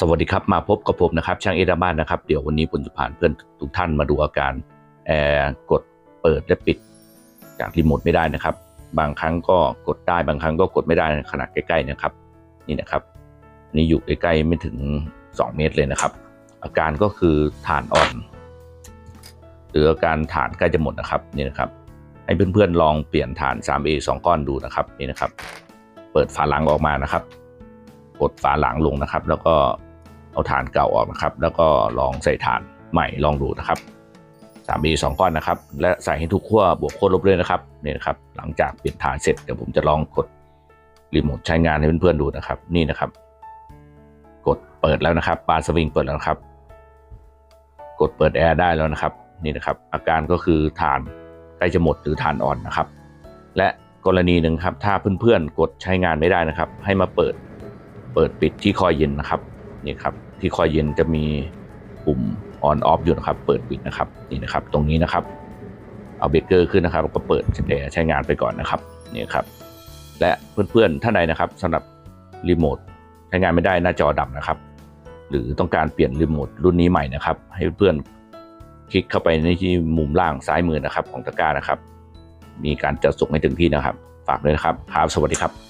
สวัสดีครับ มาพบกับผมนะครับ ช่างเอดาบ้านนะครับ เดี๋ยววันนี้ผมจะพาเพื่อนทุกท่านมาดูอาการแอร์กดเปิดและปิดจากรีโมทไม่ได้นะครับ บางครั้งก็กดได้บางครั้งก็กดไม่ได้ขนาดใกล้ๆนะครับ นี่นะครับนนี่อยู่ใกล้ๆไม่ถึง 2 เมตรเลยนะครับ อาการก็คือฐานอ่อน หรืออาการฐานใกล้จะหมดนะครับนี่นะครับ ให้เพื่อนๆลองเปลี่ยนฐาน 3A 2 ก้อนดูนะครับนี่นะครับ เปิดฝาหลังออกมานะครับ กดฝาหลังลงนะครับ แล้วก็เอาฐานเก่าออกนะครับ แล้วก็ลองใส่ฐานใหม่ลองดูนะครับสามบีสองก้อนนะครับ และใส่ให้ทุกขั้วบวกขั้วลบเลยนะครับนี่นะครับ หลังจากเปลี่ยนฐานเสร็จเดี๋ยวผมจะลองกดรีโมทใช้งานให้เพื่อนๆดูนะครับ นี่นะครับ กดเปิดแล้วนะครับบาร์สวิงเปิดแล้วนะครับ กดเปิดแอร์ได้แล้วนะครับ นี่นะครับ อาการก็คือฐานใกล้จะหมดหรือฐานอ่อนนะครับ และกรณีหนึ่งครับ ถ้าเพื่อนๆกดใช้งานไม่ได้นะครับ ให้มาเปิด เปิดปิดที่คอยเย็นนะครับนี่ครับที่คอยเย็นจะมีปุ่ม on off อยู่นะครับ เปิดปิดนะครับนี่นะครับ ตรงนี้นะครับ เอาเบรกเกอร์ขึ้นนะครับแล้วก็เปิดใช้งานไปก่อนนะครับนี่ครับ และเพื่อนๆท่านใดนะครับสำหรับรีโมทใช้งานไม่ได้หน้าจอดำนะครับ หรือต้องการเปลี่ยนรีโมทรุ่นนี้ใหม่นะครับ ให้เพื่อนคลิกเข้าไปในที่มุมล่างซ้ายมือนะครับ ของตะกร้านะครับ มีการจัดส่งให้ถึงที่นะครับ ฝากด้วยนะครับครับสวัสดีครับ